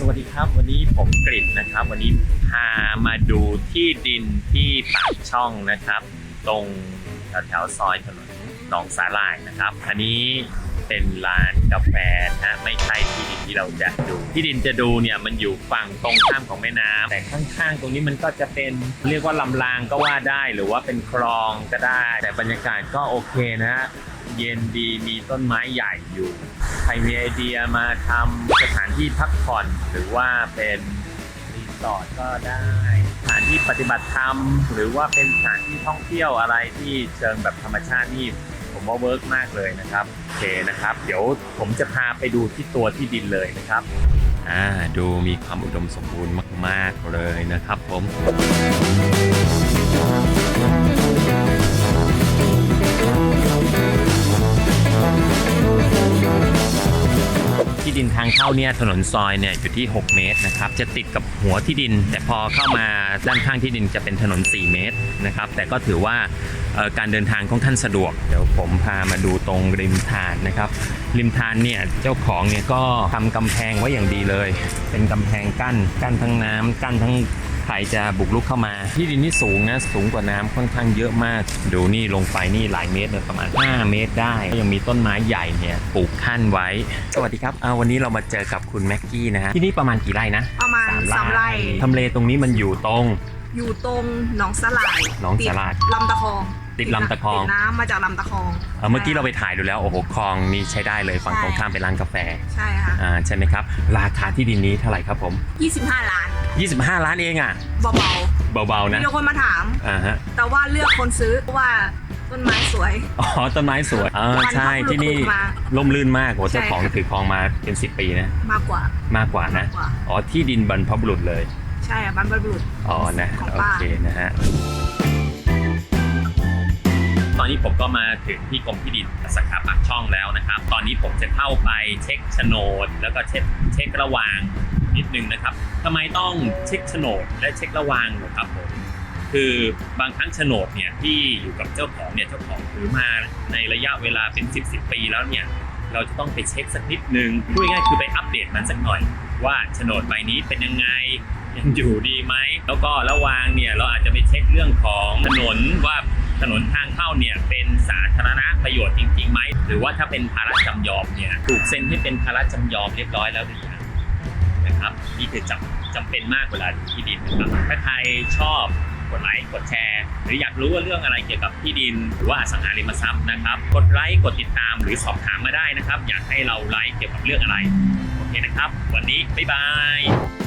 สวัสดีครับ วันนี้ผมกริดนะครับ วันนี้พามาดูที่ดินที่ปากช่องนะครับ ตรงแถวแถวซอยถนนหนองสาลายนะครับ อันนี้เป็นร้านกาแฟนะไม่ใช่ที่ดินที่เราจะดู ที่ดินจะดูเนี่ยมันอยู่ฝั่งตรงข้ามของแม่น้ำแต่ข้างๆ ตรงนี้มันก็จะเป็นเรียกว่าลำรางก็ว่าได้หรือว่าเป็นคลองก็ได้ แต่บรรยากาศก็โอเคนะฮะเย็นดีมีต้นไม้ใหญ่อยู่ ครมีไอเดียมาทำสถานที่พักผ่อน หรือว่าเป็นรีสอร์ทก็ได้ สถานที่ปฏิบัติธรรม หรือว่าเป็นสถานที่ท่องเที่ยวอะไรที่เชิงแบบธรรมชาตินี่ผมว่าเวิร์กมากเลยนะครับโอเคนะครับ เดี๋ยวผมจะพาไปดูที่ตัวที่ดินเลยนะครับอ่าดูมีความอุดมสมบูรณ์มาก ๆ เลยนะครับผม ดินทางเข้าเนี่ยถนนซอยเนี่ยอยู่ที่ 6 เมตรนะครับจะติดกับหัวที่ดิน แต่พอเข้ามาด้านข้างที่ดินจะเป็นถนน 4 เมตรนะครับแต่ก็ถือว่าการเดินทางของท่านสะดวก เดี๋ยวผมพามาดูตรงริมทานนะครับริมทานเนี่ยเจ้าของเนี่ยก็ทำกำแพงไว้อย่างดีเลย เป็นกำแพงกั้นกั้นทั้งน้ำกั้นทั้ง ใครจะบุกรุกเข้ามา ที่ดินนี่สูงนะ สูงกว่าน้ำค่อนข้างเยอะมาก ดูนี่ลงไปนี่หลายเมตรเลยประมาณ 5 เมตรได้ ยังมีต้นไม้ใหญ่เนี่ยปลูกขั้นไว้ สวัสดีครับเอาวันนี้เรามาเจอกับคุณแม็กกี้นะฮะที่นี่ประมาณกี่ไร่นะ ประมาณสามไร่ทำเลตรงนี้มันอยู่ตรง อยู่ตรงหนองสลายหนองสลายติดลำตะคองติดลำตะคองติดน้ำมาจากลำตะคองเอ่อเมื่อกี้เราไปถ่ายดูแล้วโอ้โหคลองนี่ใช้ได้เลยฝั่งตรงข้ามเป็นร้านกาแฟ ใช่ค่ะอ่าใช่ไหมครับ ราคาที่ดินนี้เท่าไหร่ครับผม 25 ล้าน 25 ล้านเองอะ เบาเบาๆๆนะมีคนมาถาม อ่าฮะ แต่ว่าเลือกคนซื้อเพราะว่าต้นไม้สวย อ๋อต้นไม้สวยอ่าใช่ที่นี่มาล่มลื่นมากโหเจ้าใช่ของค่ะถือครองมาเป็น 10 ปีนะ มากกว่ามากกว่านะมากกว่าอ๋อที่ดินบรรพบุรุษเลย ใช่อะบรรพบุรุษ อ๋อนะของโอป้าเคนะฮะตอนนี้ผมก็มาถึงที่กรมที่ดินสาขาปากช่องแล้วนะครับ ตอนนี้ผมจะเข้าไปเช็คโฉนด แล้วก็เช็คเช็คระหว่าง นิดนึงนะครับทำไมต้องเช็คโฉนดและเช็คระหวางเหรอครับผมคือบางครั้งโฉนดเนี่ยที่อยู่กับเจ้าของเนี่ยเจ้าของถือมาในระยะเวลาเป็น 10บสปีแล้วเนี่ยเราจะต้องไปเช็คสักนิดนึงพูดง่ายๆคือไปอัปเดตมันสักหน่อย ว่าโฉนดใบนี้เป็นยังไงยังอยู่ดีไหมแล้วก็ระหวางเนี่ยเราอาจจะไปเช็คเรื่องของถนนว่าถนนทางเข้าเนี่ยเป็นสาธารณประโยชน์จริงๆไหมหรือว่าถ้าเป็นภาระจำยอมเนี่ยถูกเซ็นให้เป็นภาระจำยอมเรียบร้อยแล้วหรือยัง นะครับนี่คือจำจำเป็นมากเวลาดูที่ดินนะครับถ้าใครชอบกดไลค์กดแชร์ หรืออยากรู้ว่าเรื่องอะไรเกี่ยวกับที่ดิน หรือว่าอสังหาริมทรัพย์นะครับ กดไลค์กดติดตามหรือสอบถามมาได้นะครับ อยากให้เราไลค์เกี่ยวกับเรื่องอะไรโอเคนะครับ วันนี้บ๊ายบาย